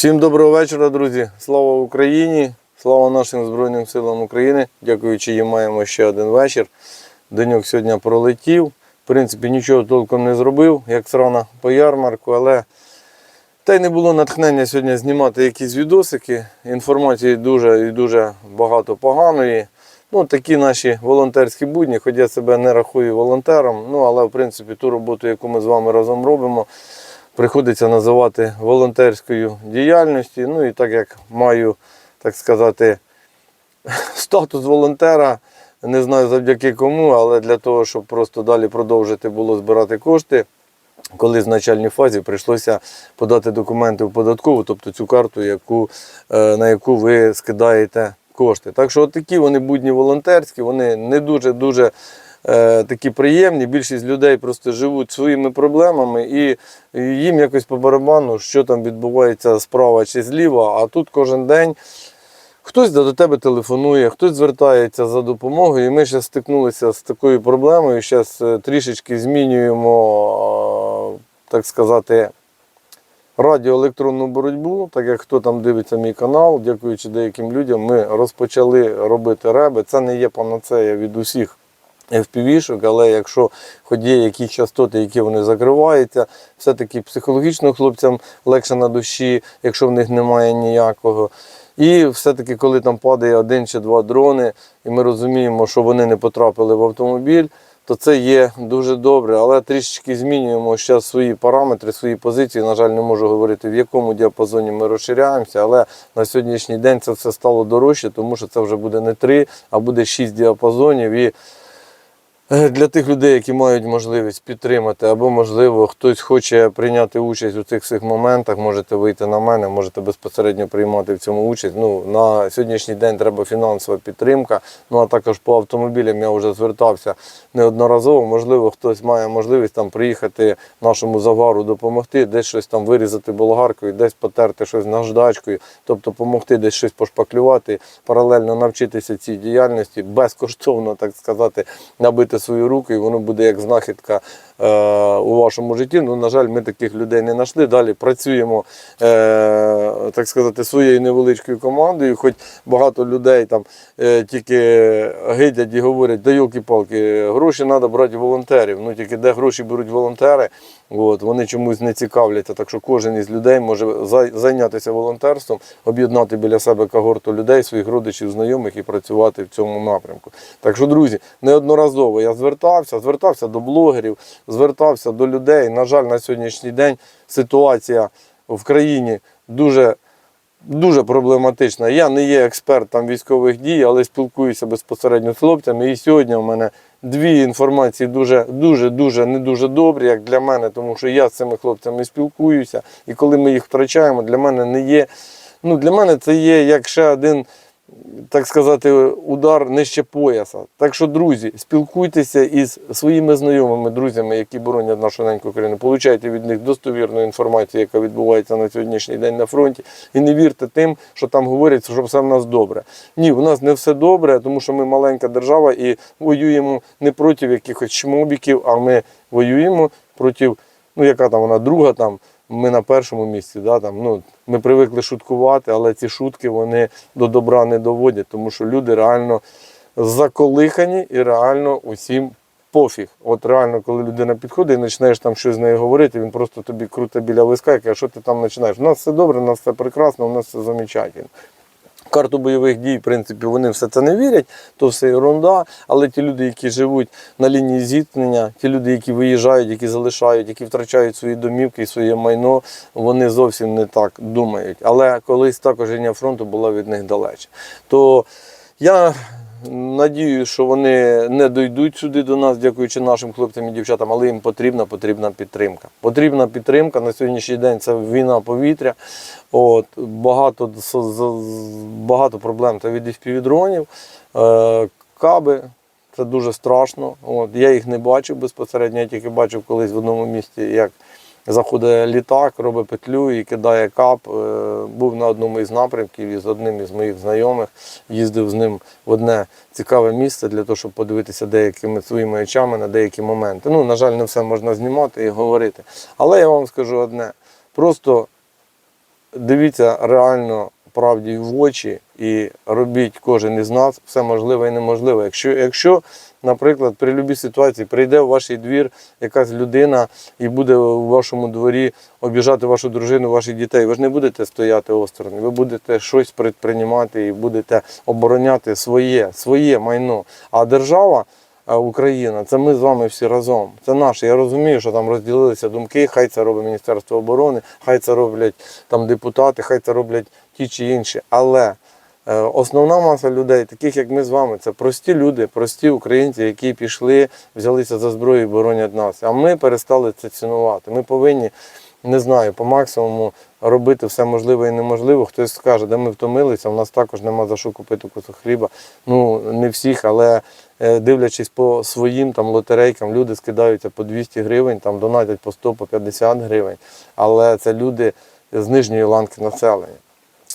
Всім доброго вечора, друзі. Слава Україні! Слава нашим Збройним силам України. Дякуючи, їм маємо ще один вечір. Деньок сьогодні пролетів. В принципі, нічого толком не зробив, як срана по ярмарку, але та й не було натхнення сьогодні знімати якісь відосики. Інформації дуже і дуже багато поганої. Ну, такі наші волонтерські будні, хоч я себе не рахую волонтером, ну але в принципі ту роботу, яку ми з вами разом робимо, приходиться називати волонтерською діяльністю. Ну і так як маю, так сказати, статус волонтера, не знаю завдяки кому, але для того, щоб просто далі продовжити було збирати кошти. Коли в начальній фазі прийшлося подати документи в податкову, тобто цю карту, яку, е, на яку ви скидаєте кошти. Так що такі вони будні волонтерські, вони не дуже-дуже такі приємні. Більшість людей просто живуть своїми проблемами і їм якось по барабану, що там відбувається справа чи зліва, а тут кожен день. Хтось до тебе телефонує, хтось звертається за допомогою. І ми ще стикнулися з такою проблемою. Зараз трішечки змінюємо, е, так сказати, радіоелектронну боротьбу. Так як хто там дивиться мій канал, дякуючи деяким людям, ми розпочали робити реби. Це не є панацея від усіх FPV-шок, але якщо хоч є якісь частоти, які вони закриваються, все-таки психологічно хлопцям легше на душі, якщо в них немає ніякого. І все-таки, коли там падає один чи два дрони, і ми розуміємо, що вони не потрапили в автомобіль, то це є дуже добре. Але трішечки змінюємо зараз свої параметри, свої позиції. На жаль, не можу говорити, в якому діапазоні ми розширяємося, але на сьогоднішній день це все стало дорожче, тому що це вже буде не три, а буде шість діапазонів. І для тих людей, які мають можливість підтримати, або, можливо, хтось хоче прийняти участь у цих всіх моментах, можете вийти на мене, можете безпосередньо приймати в цьому участь. Ну, На сьогоднішній день треба фінансова підтримка. Ну а також по автомобілям я вже звертався неодноразово. Можливо, хтось має можливість там приїхати нашому завару допомогти, десь щось там вирізати болгаркою, десь потерти щось наждачкою, тобто допомогти десь щось пошпаклювати, паралельно навчитися цій діяльності, безкоштовно, так сказати, набити свою руку, і воно буде як знахідка е, у вашому житті. Ну, на жаль, ми таких людей не знайшли. Далі працюємо, е, так сказати, своєю невеличкою командою. Хоч багато людей там е, тільки гидять і говорять, да йолки-палки, гроші треба брати волонтерів. Ну тільки де гроші беруть волонтери, от, вони чомусь не цікавляться. Так що кожен із людей може зайнятися волонтерством, об'єднати біля себе когорту людей, своїх родичів, знайомих і працювати в цьому напрямку. Так що, друзі, неодноразово я звертався, звертався до блогерів, звертався до людей. На жаль, на сьогоднішній день ситуація в країні дуже. Дуже проблематична. Я не є експертом військових дій, але спілкуюся безпосередньо з хлопцями. І сьогодні в мене дві інформації дуже, дуже, дуже не дуже добрі, як для мене, тому що я з цими хлопцями спілкуюся. І коли ми їх втрачаємо, для мене не є. Ну, для мене це є як ще один, так сказати, удар нижче пояса. Так що, друзі, спілкуйтеся із своїми знайомими, друзями, які боронять нашу неньку країну. Получайте від них достовірну інформацію, яка відбувається на сьогоднішній день на фронті. І не вірте тим, що там говорять, що все в нас добре. Ні, у нас не все добре, тому що ми маленька держава і воюємо не проти якихось чмобіків, а ми воюємо проти, ну яка там вона друга там. Ми на першому місці, да, там, ну, ми привикли шуткувати, але ці шутки вони до добра не доводять, тому що люди реально заколихані і реально усім пофіг. От реально, коли людина підходить і починаєш там щось з нею говорити, він просто тобі круто біля виска і каже, що ти там починаєш. У нас все добре, у нас все прекрасно, у нас все замечательно. Карту бойових дій, в принципі, вони все це не вірять, то все ерунда. Але ті люди, які живуть на лінії зіткнення, ті люди, які виїжджають, які залишають, які втрачають свої домівки і своє майно, вони зовсім не так думають. Але колись також лінія фронту була від них далече. То я надію, що вони не дійдуть сюди до нас, дякуючи нашим хлопцям і дівчатам, але їм потрібна потрібна підтримка. Потрібна підтримка на сьогоднішній день це війна повітря. От, багато, багато проблем це від FPV-дронів, е, каби. Це дуже страшно. От, я їх не бачив безпосередньо, я тільки бачив колись в одному місті, як заходить літак, робить петлю і кидає кап. Е, Був на одному із напрямків і з одним із моїх знайомих їздив з ним в одне цікаве місце для того, щоб подивитися деякими своїми очами на деякі моменти. Ну, на жаль, не все можна знімати і говорити. Але я вам скажу одне: просто дивіться реально правді в очі і робіть кожен із нас все можливе і неможливе. Якщо, якщо наприклад, при будь-якій ситуації прийде у ваш двір якась людина і буде у вашому дворі обіжати вашу дружину, ваших дітей, ви ж не будете стояти осторонь, ви будете щось предприймати і будете обороняти своє, своє майно. А держава. Україна, це ми з вами всі разом. Це наше. Я розумію, що там розділилися думки. Хай це робить Міністерство оборони, хай це роблять там депутати, хай це роблять ті чи інші. Але е, основна маса людей, таких як ми з вами, це прості люди, прості українці, які пішли, взялися за зброю і боронять нас. А ми перестали це цінувати. Ми повинні. Не знаю, по максимуму робити все можливе і неможливе. Хтось скаже, де ми втомилися, у нас також нема за що купити кусок хліба. Ну, не всіх, але дивлячись по своїм там лотерейкам, люди скидаються по 200 гривень, там донатять по 100, по 50 гривень. Але це люди з нижньої ланки населення.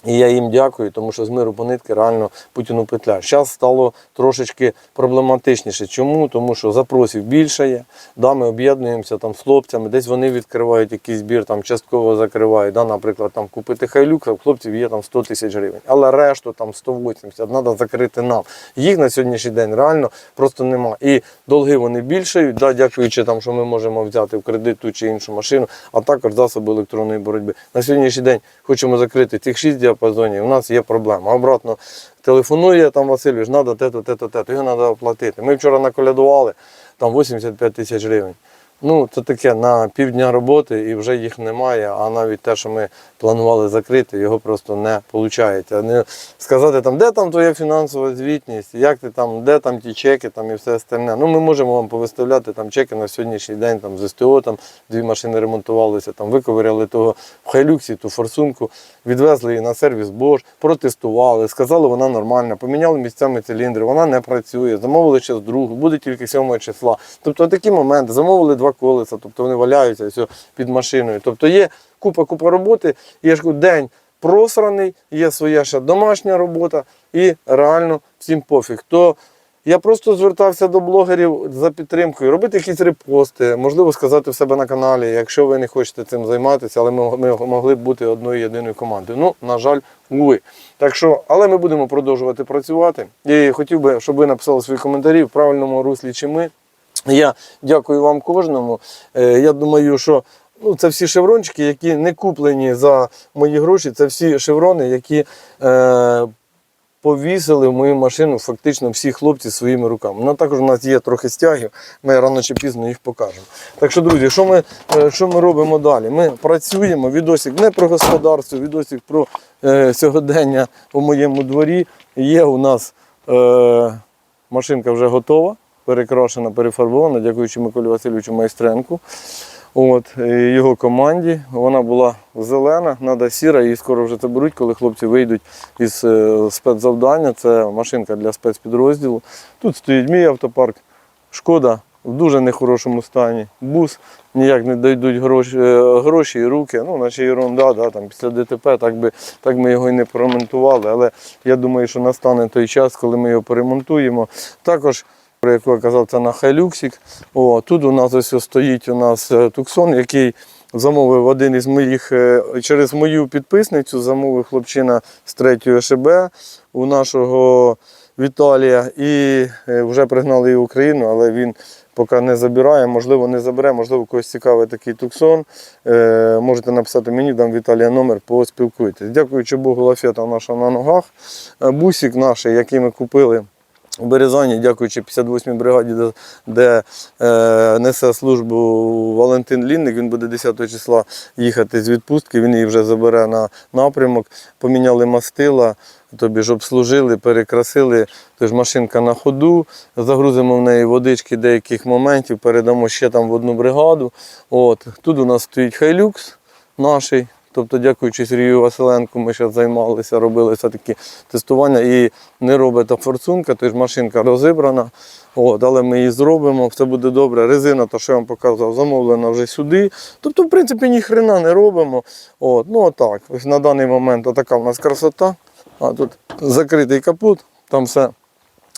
І я їм дякую, тому що з миру по нитки реально Путіну петля. Зараз стало трошечки проблематичніше. Чому? Тому що запросів більше є. Да, ми об'єднуємося там з хлопцями, десь вони відкривають якийсь збір, там частково закривають. Да, наприклад, там купити хайлюк, в хлопців є там 100 тисяч гривень. Але решту там 180 треба закрити нам. Їх на сьогоднішній день реально просто нема. І долги вони більшають, да, дякуючи там, що ми можемо взяти в кредит ту чи іншу машину, а також засоби електронної боротьби. На сьогоднішній день хочемо закрити цих 6 діапазонів, у нас є проблема. Обратно телефонує там Васильович, треба те-то, те-то, те-то, його треба оплатити. Ми вчора наколядували там 85 тисяч гривень. Ну, це таке на півдня роботи і вже їх немає, а навіть те, що ми планували закрити, його просто не виходить. Не сказати, там, де там твоя фінансова звітність, як ти там, де там ті чеки там, і все остальне. Ну, ми можемо вам повиставляти там, чеки на сьогоднішній день там, з СТО, там, дві машини ремонтувалися, там, виковиряли того в хайлюксі, ту форсунку, відвезли її на сервіс Bosch, протестували, сказали, вона нормальна, поміняли місцями циліндри, вона не працює, замовили ще з другу, буде тільки 7 числа. Тобто такі моменти, замовили два колеса, тобто вони валяються все під машиною. Тобто є купа-купа роботи, я ж день просраний, є своя ще домашня робота, і реально всім пофіг. То я просто звертався до блогерів за підтримкою, робити якісь репости, можливо, сказати в себе на каналі, якщо ви не хочете цим займатися, але ми, ми могли б бути одною єдиною командою. Ну, на жаль, ви. Так що, але ми будемо продовжувати працювати. І хотів би, щоб ви написали свої коментарі в правильному руслі чи ми. Я дякую вам кожному. Е, Я думаю, що ну, це всі шеврончики, які не куплені за мої гроші. Це всі шеврони, які е, повісили в мою машину фактично всі хлопці своїми руками. Ну, також у нас є трохи стягів, ми рано чи пізно їх покажемо. Так що, друзі, що ми, е, що ми робимо далі? Ми працюємо, відосик не про господарство, відосик про е, сьогодення у моєму дворі. Є у нас е, машинка вже готова перекрашена, перефарбована, дякуючи Миколі Васильовичу Майстренку. От, його команді. Вона була зелена, треба сіра, і скоро вже це беруть, коли хлопці вийдуть із е, спецзавдання. Це машинка для спецпідрозділу. Тут стоїть мій автопарк. Шкода в дуже нехорошому стані. Бус ніяк не дійдуть гроші, е, гроші і руки. Ну, наче ерунда, да, там, після ДТП так би, так ми його і не поремонтували. Але я думаю, що настане той час, коли ми його поремонтуємо. Також про яку я казав, це на Хайлюксік. О, тут у нас ось стоїть у нас е, Туксон, який замовив один із моїх, е, через мою підписницю, замовив хлопчина з 3 ШБ у нашого Віталія. І е, вже пригнали в Україну, але він поки не забирає, можливо, не забере, можливо, когось цікавий такий Туксон. Е, Можете написати мені, дам Віталія номер, поспілкуйтесь. Дякуючи Богу, лафета наша на ногах. Бусик наш, який ми купили. У Березані, дякуючи 58-й бригаді, де, де е, несе службу Валентин Лінник, він буде 10 числа їхати з відпустки, він її вже забере на напрямок, поміняли мастила, тобі ж обслужили, перекрасили, тож машинка на ходу, загрузимо в неї водички деяких моментів, передамо ще там в одну бригаду. От. Тут у нас стоїть хайлюкс наший. Тобто, дякуючи Сергію Василенку, ми ще займалися, робили все-таки тестування і не робить та форсунка, тож машинка розібрана. От, але ми її зробимо, все буде добре. Резина, то що я вам показував, замовлена вже сюди. Тобто, в принципі, ні хрена не робимо. От, ну отак. Ось на даний момент така в нас красота. А тут закритий капот, там все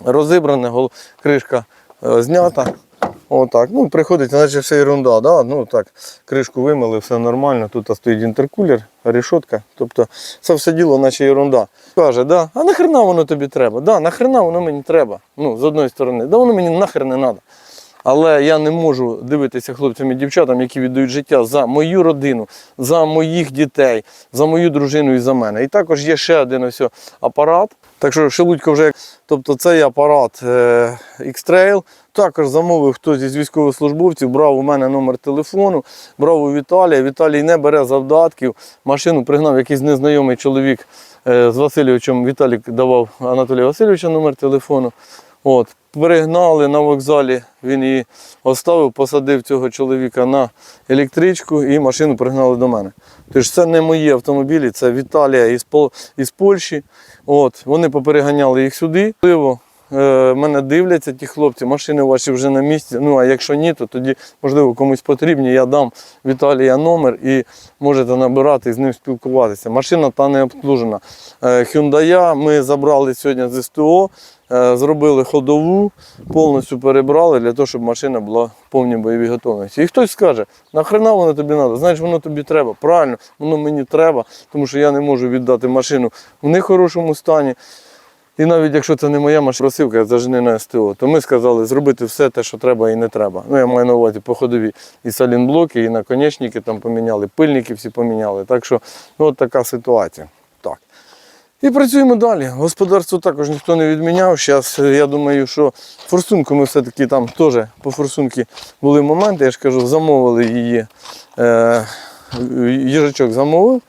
розібране, кришка е, знята. Отак. Ну, приходить, наче все ерунда, да? ну так, кришку вимили, все нормально. Тут стоїть інтеркулер, решетка. Тобто це все діло, наче ерунда. Каже, да, а нахрена воно тобі треба? Да, нахрена воно мені треба. Ну, з одної сторони, да воно мені нахер не треба. Але я не можу дивитися хлопцям і дівчатам, які віддають життя за мою родину, за моїх дітей, за мою дружину і за мене. І також є ще один ось апарат. Так що Шелудько вже, тобто цей апарат е, X-Trail, також замовив хтось із військовослужбовців, брав у мене номер телефону, брав у Віталія. Віталій не бере завдатків. Машину пригнав якийсь незнайомий чоловік е, з Васильовичем. Віталік давав Анатолія Васильовича номер телефону. От, перегнали на вокзалі, він її оставив, посадив цього чоловіка на електричку і машину пригнали до мене. Тож це не мої автомобілі, це Віталія із, Пол, із Польщі. От, вони попереганяли їх сюди. Можливо, е, мене дивляться ті хлопці, машини ваші вже на місці. Ну а якщо ні, то тоді, можливо, комусь потрібні. Я дам Віталія номер і можете набирати і з ним спілкуватися. Машина та не обслужена. Е, Hyundai ми забрали сьогодні з СТО. Е, Зробили ходову, повністю перебрали для того, щоб машина була в повній бойовій готовності. І хтось скаже, нахрена воно тобі треба? Знаєш, воно тобі треба. Правильно, воно мені треба, тому що я не можу віддати машину в нехорошому стані. І навіть якщо це не моя машина, просивка, зажени на СТО, то ми сказали зробити все те, що треба і не треба. Ну, я маю на увазі по ходові і салінблоки, і наконечники там поміняли, пильники всі поміняли. Так що, ну от така ситуація. І працюємо далі. Господарство також ніхто не відміняв. Зараз я думаю, що форсунку ми все-таки там теж по форсунці були моменти, я ж кажу, замовили її. Е, їжачок замовив.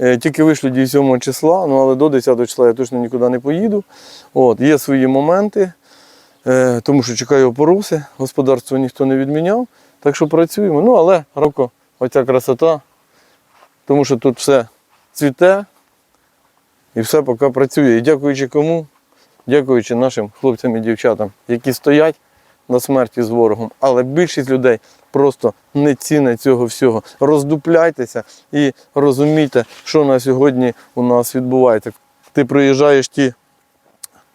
Е, Тільки вийшли 7 числа, ну але до 10 числа я точно нікуди не поїду. От, є свої моменти, е, тому що чекаю опоруси, господарство ніхто не відміняв. Так що працюємо. Ну, але роко, оця красота, тому що тут все цвіте і все поки працює. І дякуючи кому? Дякуючи нашим хлопцям і дівчатам, які стоять на смерті з ворогом. Але більшість людей просто не цінять цього всього. Роздупляйтеся і розумійте, що на сьогодні у нас відбувається. Ти проїжджаєш ті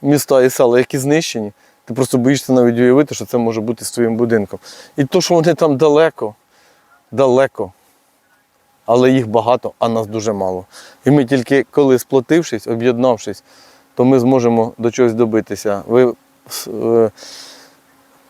міста і села, які знищені, ти просто боїшся навіть уявити, що це може бути з твоїм будинком. І то, що вони там далеко, далеко. Але їх багато, а нас дуже мало. І ми тільки коли сплотившись, об'єднавшись, то ми зможемо до чогось добитися. Ви е,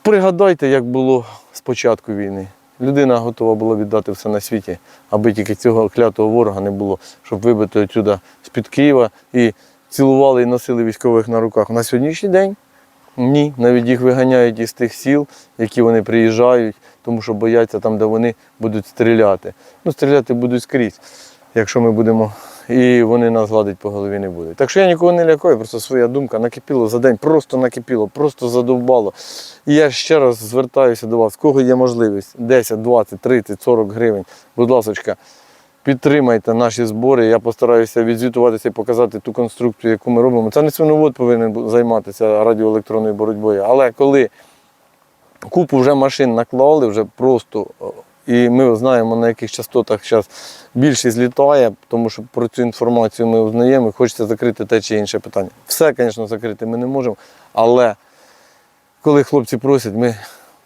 пригадайте, як було з початку війни. Людина готова була віддати все на світі, аби тільки цього клятого ворога не було, щоб вибити отсюди з-під Києва і цілували і носили військових на руках. На сьогоднішній день ні, навіть їх виганяють із тих сіл, які вони приїжджають, тому що бояться там, де вони будуть стріляти. Ну, стріляти будуть скрізь, якщо ми будемо. І вони нас гладить по голові не будуть. Так що я нікого не лякаю, просто своя думка накипіло за день, просто накипіло, просто задовбало. І я ще раз звертаюся до вас, кого є можливість 10, 20, 30, 40 гривень, будь ласка, підтримайте наші збори. Я постараюся відзвітуватися і показати ту конструкцію, яку ми робимо. Це не свиновод повинен займатися радіоелектронною боротьбою. Але коли купу вже машин наклали, вже просто. І ми знаємо, на яких частотах зараз більшість літає, тому що про цю інформацію ми узнаємо і хочеться закрити те чи інше питання. Все, звісно, закрити ми не можемо, але коли хлопці просять, ми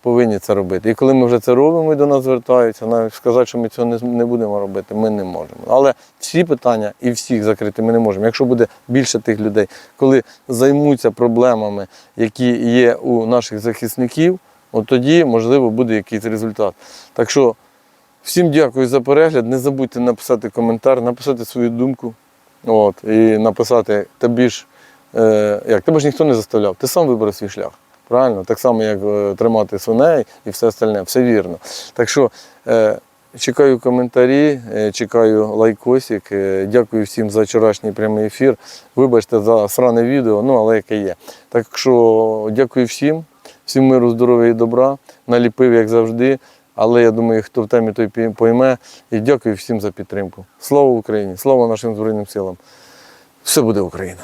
повинні це робити. І коли ми вже це робимо і до нас звертаються, навіть сказати, що ми цього не будемо робити, ми не можемо. Але всі питання і всіх закрити ми не можемо. Якщо буде більше тих людей, коли займуться проблемами, які є у наших захисників, от тоді, можливо, буде якийсь результат. Так що всім дякую за перегляд. Не забудьте написати коментар, написати свою думку. От, і написати тобі ж, е, як тебе ж ніхто не заставляв, ти сам вибрав свій шлях. Правильно? Так само, як е, тримати свиней і все остальне, все вірно. Так що е, чекаю коментарі, е, чекаю лайкосик. Е, дякую всім за вчорашній прямий ефір. Вибачте за сране відео, ну але яке є. Так що дякую всім, всім миру, здоров'я і добра. Наліпив, як завжди. Але я думаю, хто в темі, той пойме. І дякую всім за підтримку. Слава Україні! Слава нашим Збройним силам! Все буде Україна!